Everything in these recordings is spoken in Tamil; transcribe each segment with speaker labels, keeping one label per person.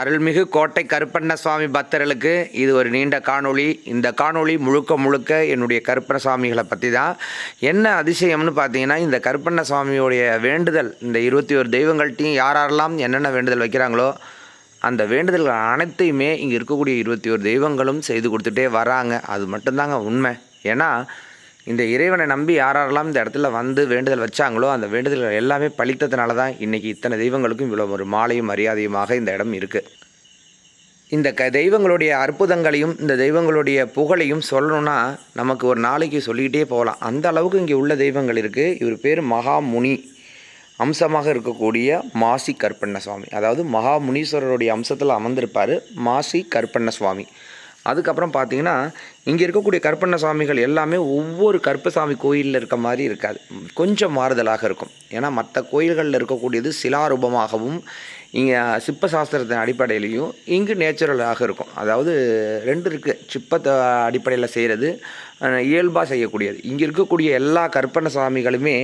Speaker 1: அருள்மிகு கோட்டை கருப்பண்ண சுவாமி பக்தர்களுக்கு இது ஒரு நீண்ட காணொளி. இந்த காணொளி முழுக்க முழுக்க என்னுடைய கருப்பண்ண சுவாமிகளை பற்றி தான் என்ன அதிசயம்னு பார்த்தீங்கன்னா இந்த கருப்பண்ண சுவாமியோடைய வேண்டுதல் இந்த இருபத்தி ஒரு தெய்வங்கள்ட்டையும் யாரெல்லாம் என்னென்ன வேண்டுதல் வைக்கிறாங்களோ அந்த வேண்டுதல்கள் அனைத்தையுமே இங்கே இருக்கக்கூடிய இருபத்தி ஒரு தெய்வங்களும் செய்து கொடுத்துட்டே வராங்க. அது மட்டும்தாங்க உண்மை. ஏன்னா இந்த இறைவனை நம்பி யாரெல்லாம் இந்த இடத்துல வந்து வேண்டுதல் வச்சாங்களோ அந்த வேண்டுதல்கள் எல்லாமே பழித்ததுனால தான் இன்றைக்கி இத்தனை தெய்வங்களுக்கும் இவ்வளோ ஒரு மாலையும் மரியாதையுமாக இந்த இடம் இருக்குது இந்த க தெய்வங்களுடைய அற்புதங்களையும் இந்த தெய்வங்களுடைய புகழையும் சொல்லணும்னா நமக்கு ஒரு நாளைக்கு சொல்லிக்கிட்டே போகலாம். அந்த அளவுக்கு இங்கே உள்ள தெய்வங்கள் இருக்குது இவர் பேர் மகாமுனி. அம்சமாக இருக்கக்கூடிய மாசி கற்பண்ண சுவாமி. அதாவது மகாமுனீஸ்வரருடைய அம்சத்தில் அமர்ந்திருப்பார் மாசி கற்பண்ண சுவாமி. அதுக்கப்புறம் பார்த்தீங்கன்னா இங்கே இருக்கக்கூடிய கற்பண்ண சுவாமிகள் எல்லாமே ஒவ்வொரு கற்பசாமி கோயிலில் இருக்க மாதிரி இருக்காது. கொஞ்சம் மாறுதலாக இருக்கும். ஏன்னா மற்ற கோயில்களில் இருக்கக்கூடியது சிலாரூபமாகவும் இங்கே சிப்ப சாஸ்திரத்தின் அடிப்படையிலையும் இங்கு நேச்சுரலாக இருக்கும். அதாவது ரெண்டு இருக்குது சிப்பத்தை அடிப்படையில் செய்கிறது இயல்பாக செய்யக்கூடியது. இங்கே இருக்கக்கூடிய எல்லா கற்பண்ண சுவாமிகளுமே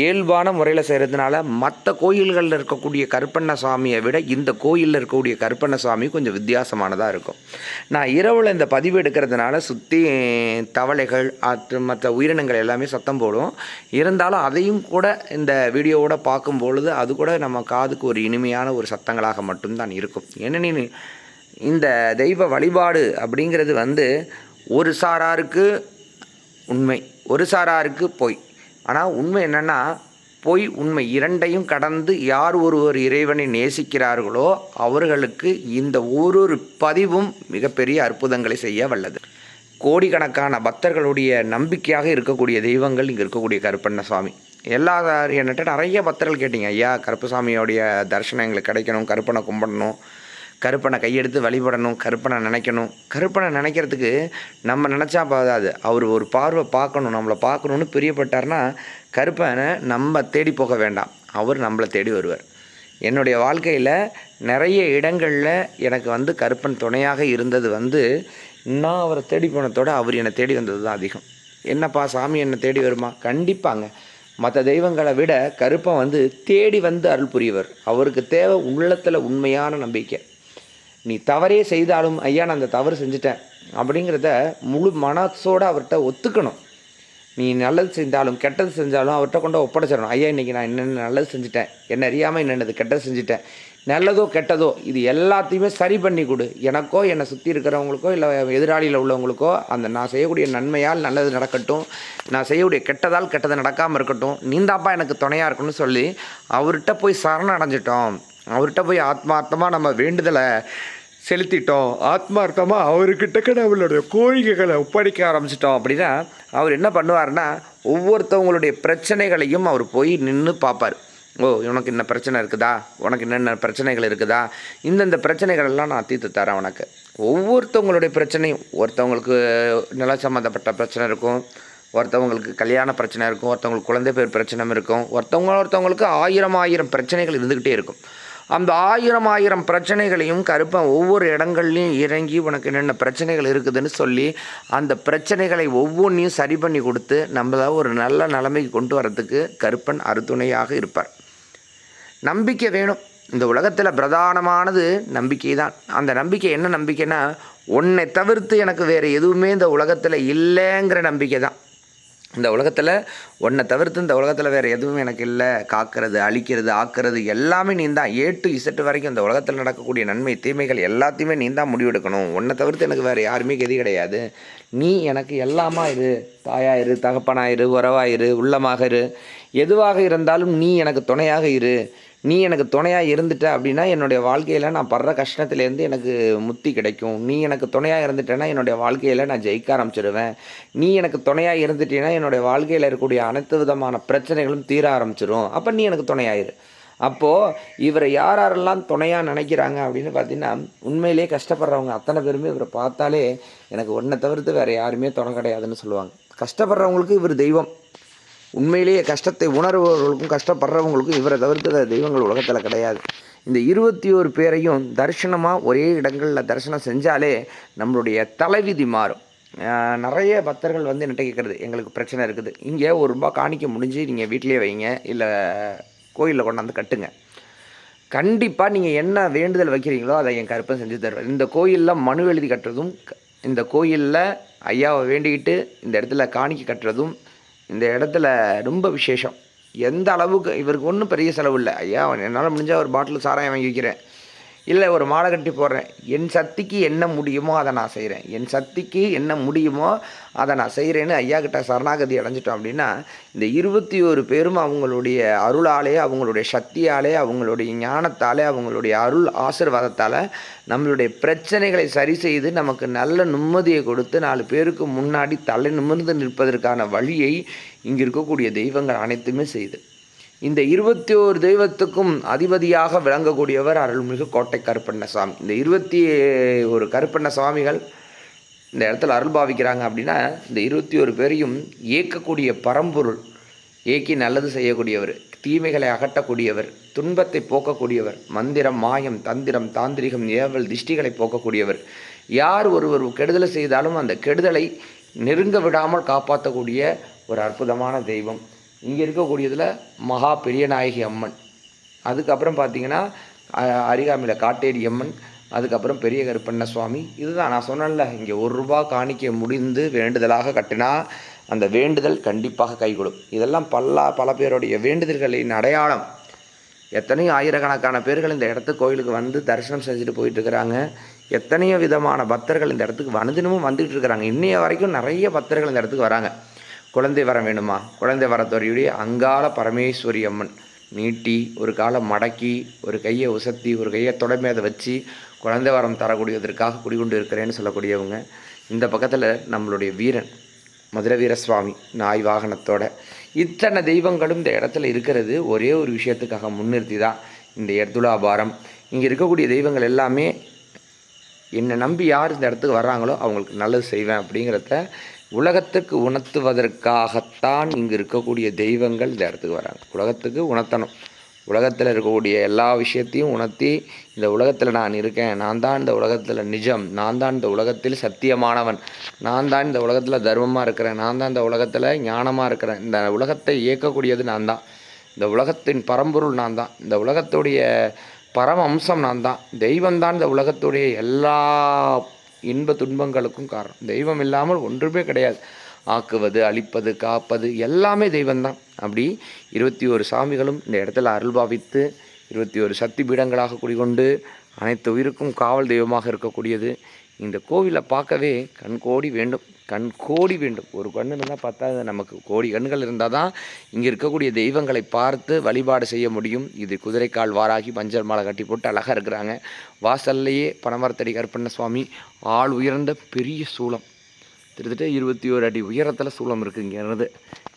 Speaker 1: இயல்பான முறையில் செய்கிறதுனால மற்ற கோயில்களில் இருக்கக்கூடிய கற்பண்ண சுவாமியை விட இந்த கோயிலில் இருக்கக்கூடிய கற்பண்ண சுவாமி கொஞ்சம் வித்தியாசமானதாக இருக்கும். நான் இரவில் இந்த பதிவு எடுக்கிறதுனால சுற்றி தவளைகள் அது மற்ற உயிரினங்கள் எல்லாமே சத்தம் போடும். இருந்தாலும் அதையும் கூட இந்த வீடியோவோட பார்க்கும் பொழுது அது கூட நம்ம காதுக்கு ஒரு இனிமையான ஒரு சத்தங்களாக மட்டும்தான் இருக்கும். ஏனெனில் இந்த தெய்வ வழிபாடு அப்படிங்கிறது வந்து ஒரு சாராருக்கு உண்மை ஒரு சாராருக்கு பொய். ஆனால் உண்மை என்னென்னா பொய் உண்மை இரண்டையும் கடந்து யார் ஒருவர் இறைவனை நேசிக்கிறார்களோ அவர்களுக்கு இந்த ஒரு ஒரு பதிவும் மிகப்பெரிய அற்புதங்களை செய்ய வல்லது. கோடிக்கணக்கான பக்தர்களுடைய நம்பிக்கையாக இருக்கக்கூடிய தெய்வங்கள் இங்கே இருக்கக்கூடிய கருப்பண்ண சுவாமி எல்லா என்கிட்ட நிறைய பக்தர்கள் கேட்டீங்க. ஐயா கருப்பசாமியோடைய தரிசனம் எங்களுக்கு கிடைக்கணும். கருப்பனை கும்பிடணும். கருப்பனை கையெடுத்து வழிபடணும். கருப்பனை நினைக்கணும். கருப்பனை நினைக்கிறதுக்கு நம்ம நினச்சா போதாது. அவர் ஒரு பார்வை பார்க்கணும். நம்மளை பார்க்கணுன்னு பிரியப்பட்டார்னா கருப்பனை நம்ம தேடி போக வேண்டாம். அவர் நம்மளை தேடி வருவார். என்னுடைய வாழ்க்கையில் நிறைய இடங்களில் எனக்கு வந்து கருப்பன் துணையாக இருந்தது வந்து நான் அவரை தேடி போனதோட அவர் என்னை தேடி வந்தது தான் அதிகம். என்னப்பா சாமி என்னை தேடி வருமா? கண்டிப்பாங்க. மற்ற தெய்வங்களை விட கருப்பன் வந்து தேடி வந்து அருள் புரியவர் அவருக்கு தேவை உள்ளத்தில் உண்மையான நம்பிக்கை. நீ தவறே செய்தாலும் ஐயா நான் அந்த தவறு செஞ்சுட்டேன். அப்படிங்கிறத முழு மனசோடு அவர்கிட்ட ஒத்துக்கணும். நீ நல்லது செஞ்சாலும் கெட்டது செஞ்சாலும் அவர்கிட்ட கொண்டு ஒப்படைச்சிடணும். ஐயா இன்றைக்கி நான் என்னென்ன நல்லது செஞ்சுட்டேன். என்ன அறியாமல் என்னென்னது கெட்டது செஞ்சுட்டேன். நல்லதோ கெட்டதோ இது எல்லாத்தையுமே சரி பண்ணி கொடு. எனக்கோ என்னை சுற்றி இருக்கிறவங்களுக்கோ இல்லை எதிராளியில் உள்ளவங்களுக்கோ அந்த நான் செய்யக்கூடிய நன்மையால் நல்லது நடக்கட்டும் நான் செய்யக்கூடிய கெட்டதால் கெட்டது நடக்காமல் இருக்கட்டும் நீந்தாப்பா எனக்கு துணையாக இருக்கணும்னு சொல்லி அவர்கிட்ட போய் சரணம் அடைஞ்சிட்டோம் அவர்கிட்ட போய் ஆத்மார்த்தமாக நம்ம வேண்டுதலை செலுத்திட்டோம். ஆத்மார்த்தமாக அவர்கிட்டக்க நம்மளுடைய கோரிக்கைகளை ஒப்படைக்க ஆரம்பிச்சிட்டோம் அப்படின்னா அவர் என்ன பண்ணுவார்னா ஒவ்வொருத்தவங்களுடைய பிரச்சனைகளையும் அவர் போய் நின்று பார்ப்பார். ஓ உனக்கு என்ன பிரச்சனை இருக்குதா? உனக்கு என்னென்ன பிரச்சனைகள் இருக்குதா? இந்தந்த பிரச்சனைகள் எல்லாம் நான் தீர்த்து தரேன் உனக்கு. ஒவ்வொருத்தவங்களுடைய பிரச்சனையும் ஒருத்தவங்களுக்கு நில சம்மந்தப்பட்ட பிரச்சனை இருக்கும் ஒருத்தவங்களுக்கு கல்யாண பிரச்சனை இருக்கும் ஒருத்தவங்களுக்கு குழந்தை பேர் பிரச்சனை இருக்கும் ஒருத்தவங்க ஒருத்தவங்களுக்கு ஆயிரம் ஆயிரம் பிரச்சனைகள் இருந்துக்கிட்டே இருக்கும். அந்த ஆயிரம் ஆயிரம் பிரச்சனைகளையும் கருப்பன் ஒவ்வொரு இடங்கள்லையும் இறங்கி உனக்கு என்னென்ன பிரச்சனைகள் இருக்குதுன்னு சொல்லி அந்த பிரச்சனைகளை ஒவ்வொன்றையும் சரி பண்ணி கொடுத்து நம்மளை ஒரு நல்ல நிலைமைக்கு கொண்டு வரத்துக்கு கருப்பன் அருத்துணையாக இருப்பார். நம்பிக்கை வேணும். இந்த உலகத்தில் பிரதானமானது நம்பிக்கை தான் அந்த நம்பிக்கை என்ன நம்பிக்கைன்னா உன்னை தவிர்த்து எனக்கு வேறு எதுவுமே இந்த உலகத்தில் இல்லைங்கிற நம்பிக்கை தான் இந்த உலகத்தில் உன்னை தவிர்த்து இந்த உலகத்தில் வேறு எதுவும் எனக்கு இல்லை. காக்கிறது அழிக்கிறது ஆக்கிறது எல்லாமே நீ தான் ஏ டு இசட்டு வரைக்கும் இந்த உலகத்தில் நடக்கக்கூடிய நன்மை தீமைகள் எல்லாத்தையுமே நீ தான் முடிவெடுக்கணும். உன்னை தவிர்த்து எனக்கு வேறு யாருமே கதி கிடையாது. நீ எனக்கு எல்லாமா இரு. தாயாயிரு தகப்பனாயிரு உறவாயிரு உள்ளமாக இரு. எதுவாக இருந்தாலும் நீ எனக்கு துணையாக இரு. நீ எனக்கு துணையாக இருந்துட்ட அப்படின்னா என்னுடைய வாழ்க்கையில் நான் படுற கஷ்டத்துலேருந்து எனக்கு முத்தி கிடைக்கும். நீ எனக்கு துணையாக இருந்துட்டேன்னா என்னுடைய வாழ்க்கையில் நான் ஜெயிக்க ஆரம்பிச்சிடுவேன் நீ எனக்கு துணையாக இருந்துட்டேன்னா என்னுடைய வாழ்க்கையில் இருக்கக்கூடிய அனைத்து விதமான பிரச்சனைகளும் தீர ஆரம்பிச்சிடும் அப்போ நீ எனக்கு துணையாயிரு அப்போது இவரை யார் யாரெல்லாம் துணையாக நினைக்கிறாங்க அப்படின்னு பார்த்தீங்கன்னா உண்மையிலே கஷ்டப்படுறவங்க அத்தனை பேருமே இவரை பார்த்தாலே எனக்கு ஒன்றை தவிர்த்து வேறு யாருமே துணை கிடையாதுன்னு சொல்லுவாங்க. கஷ்டப்படுறவங்களுக்கு இவர் தெய்வம். உண்மையிலேயே கஷ்டத்தை உணர்பவர்களுக்கும் கஷ்டப்படுறவங்களுக்கும் இவரை தவிர்த்து தெய்வங்கள் உலகத்தில் கிடையாது. இந்த இருபத்தி ஒரு பேரையும் தரிசனமாக ஒரே இடங்களில் தரிசனம் செஞ்சாலே நம்மளுடைய தலைவிதி மாறும். நிறைய பக்தர்கள் வந்து என்கிட்ட கேட்குறது எங்களுக்கு பிரச்சனை இருக்குது. இங்கே ஒரு ரூபா காணிக்க முடிஞ்சு நீங்கள் வீட்டிலேயே வைங்க இல்லை கோயிலில் கொண்டாந்து கட்டுங்க. கண்டிப்பாக நீங்கள் என்ன வேண்டுதல் வைக்கிறீங்களோ அதை என் கருப்பன் செஞ்சு தருவார். இந்த கோயிலில் மனு எழுதி கட்டுறதும் இந்த கோயிலில் ஐயாவை வேண்டிக்கிட்டு இந்த இடத்துல காணிக்க கட்டுறதும் இந்த இடத்துல ரொம்ப விசேஷம். எந்த அளவுக்கு இவருக்கு ஒன்றும் பெரிய செலவு இல்லை. ஐயா என்னால் முடிஞ்சால் ஒரு பாட்டில் சாராயம் வாங்கி வைக்கிறேன். இல்லை ஒரு மாலை கட்டி போடுறேன். என் சக்திக்கு என்ன முடியுமோ அதை நான் செய்கிறேன். என் சக்திக்கு என்ன முடியுமோ அதை நான் செய்கிறேன்னு ஐயா கிட்ட சரணாகதி அடைஞ்சிட்டோம் அப்படின்னா இந்த இருபத்தி ஒரு பேரும் அவங்களுடைய அருளாலே அவங்களுடைய சக்தியாலே அவங்களுடைய ஞானத்தாலே அவங்களுடைய அருள் ஆசீர்வாதத்தால் நம்மளுடைய பிரச்சனைகளை சரி செய்து நமக்கு நல்ல நிம்மதியை கொடுத்து நாலு பேருக்கு முன்னாடி தலை நிமிர்ந்து நிற்பதற்கான வழியை இங்கே இருக்கக்கூடிய தெய்வங்கள் அனைத்துமே செய்து. இந்த இருபத்தி ஓரு தெய்வத்துக்கும் அதிபதியாக விளங்கக்கூடியவர் அருள்மிகு கோட்டை கருப்பண்ண சுவாமி இந்த இருபத்தி ஒரு கருப்பண்ண சுவாமிகள் இந்த இடத்துல அருள் பாவிக்கிறாங்க அப்படின்னா இந்த இருபத்தி ஒரு பேரையும் இயக்கக்கூடிய பரம்பொருள் இயக்கி நல்லது செய்யக்கூடியவர் தீமைகளை அகற்றக்கூடியவர் துன்பத்தை போக்கக்கூடியவர் மந்திரம் மாயம் தந்திரம் தாந்திரிகம் ஏவல் திஷ்டிகளை போக்கக்கூடியவர். யார் ஒருவர் கெடுதலை செய்தாலும் அந்த கெடுதலை நெருங்க விடாமல் காப்பாற்றக்கூடிய ஒரு அற்புதமான தெய்வம். இங்கே இருக்கக்கூடியதில் மகா பெரியநாயகி அம்மன். அதுக்கப்புறம் பார்த்தீங்கன்னா அ- அருகாமையில் காட்டேரி அம்மன் அதுக்கப்புறம் பெரிய கருப்பண்ண சுவாமி இதுதான் நான் சொன்னேன்ல இங்கே ஒரு ரூபா காணிக்க முடிந்து வேண்டுதலாக கட்டினா அந்த வேண்டுதல் கண்டிப்பாக கைகொடும். இதெல்லாம் பல்லா பல பேருடைய வேண்டுதல்களின் அடையாளம். எத்தனையோ ஆயிரக்கணக்கான பேர்கள் இந்த இடத்து கோயிலுக்கு வந்து தரிசனம் செஞ்சுட்டு போயிட்டு இருக்கிறாங்க. எத்தனையோ விதமான பக்தர்கள் இந்த இடத்துக்கு வனதினமும் வந்துகிட்டு இருக்கிறாங்க. இன்னைய வரைக்கும் நிறைய பக்தர்கள் இந்த இடத்துக்கு வராங்க. குழந்தை வரம் வேணுமா? குழந்தை வரத்துறையுடைய அங்கால பரமேஸ்வரி அம்மன். நீட்டி ஒரு காலை மடக்கி ஒரு கையை உசத்தி ஒரு கையை தொடமையை வச்சு குழந்தை வரம் தரக்கூடியதற்காக குடிகொண்டு இருக்கிறேன்னு சொல்லக்கூடியவங்க இந்த பக்கத்தில் நம்மளுடைய வீரன் மதுரை வீரசுவாமி நாய் வாகனத்தோட. இத்தனை தெய்வங்களும் இந்த இடத்துல இருக்கிறது ஒரே ஒரு விஷயத்துக்காக முன்னிறுத்தி தான் இந்த எர்துலாபாரம். இங்கே இருக்கக்கூடிய தெய்வங்கள் எல்லாமே என்னை நம்பி யார் இந்த இடத்துக்கு வர்றாங்களோ அவங்களுக்கு நல்லது செய்வேன் அப்படிங்கிறத உலகத்துக்கு உணர்த்துவதற்காகத்தான் இங்கே இருக்கக்கூடிய தெய்வங்கள் இந்த இடத்துக்கு வராங்க. உலகத்துக்கு உணர்த்தணும். உலகத்தில் இருக்கக்கூடிய எல்லா விஷயத்தையும் உணர்த்தி இந்த உலகத்தில் நான் இருக்கேன் நான் தான் இந்த உலகத்தில் நிஜம் நான் தான் இந்த உலகத்தில் சத்தியமானவன் நான் தான் இந்த உலகத்தில் தர்மமாக இருக்கிறேன் நான் தான் இந்த உலகத்தில் ஞானமாக இருக்கிறேன். இந்த உலகத்தை இயக்கக்கூடியது நான் தான். இந்த உலகத்தின் பரம்பொருள் நான் தான். இந்த உலகத்துடைய பரம அம்சம் நான் தான். தெய்வம் தான் இந்த உலகத்துடைய எல்லா இன்ப துன்பங்களுக்கும் காரணம். தெய்வம் இல்லாமல் ஒன்றுமே கிடையாது. ஆக்குவது அழிப்பது காப்பது எல்லாமே தெய்வம்தான். அப்படி இருபத்தி ஒரு சாமிகளும் இந்த இடத்துல அருள் பாவித்து இருபத்தி ஒரு சக்தி பீடங்களாக குடிகொண்டு அனைத்து உயிருக்கும் காவல் தெய்வமாக இருக்கக்கூடியது. இந்த கோவிலை பார்க்கவே கண் கோடி வேண்டும். கண் கோடி வேண்டும். ஒரு கண் இருந்தால் பத்தாது. நமக்கு கோடி கண்கள் இருந்தால் தான் இங்கே இருக்கக்கூடிய தெய்வங்களை பார்த்து வழிபாடு செய்ய முடியும். இது குதிரைக்கால் வாராகி மஞ்சள் மாலை கட்டி போட்டு அழகாக இருக்கிறாங்க. வாசல்லையே பனமரத்தடி கருப்பண்ண சுவாமி. ஆள் உயர்ந்த பெரிய சூலம் கிட்டத்தட்ட இருபத்தி ஓரு அடி உயரத்தில் சூளம் இருக்குது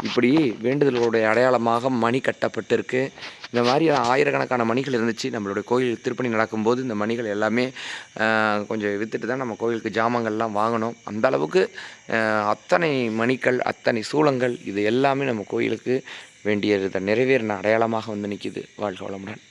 Speaker 1: இப்படி வேண்டுதல்களுடைய அடையாளமாக மணி கட்டப்பட்டிருக்கு. இந்த மாதிரி ஆயிரக்கணக்கான மணிகள் இருந்துச்சு. நம்மளுடைய கோயில் திருப்பணி நடக்கும்போது இந்த மணிகள் எல்லாமே கொஞ்சம் விற்றுட்டு தான் நம்ம கோயிலுக்கு ஜாமங்கள்லாம் வாங்கினோம் அந்த அளவுக்கு அத்தனை மணிகள் அத்தனை சூளங்கள் இது எல்லாமே நம்ம கோயிலுக்கு வேண்டியது நிறைவேறின அடையாளமாக வந்து நிற்கிது வாழ்க வளமுடன்.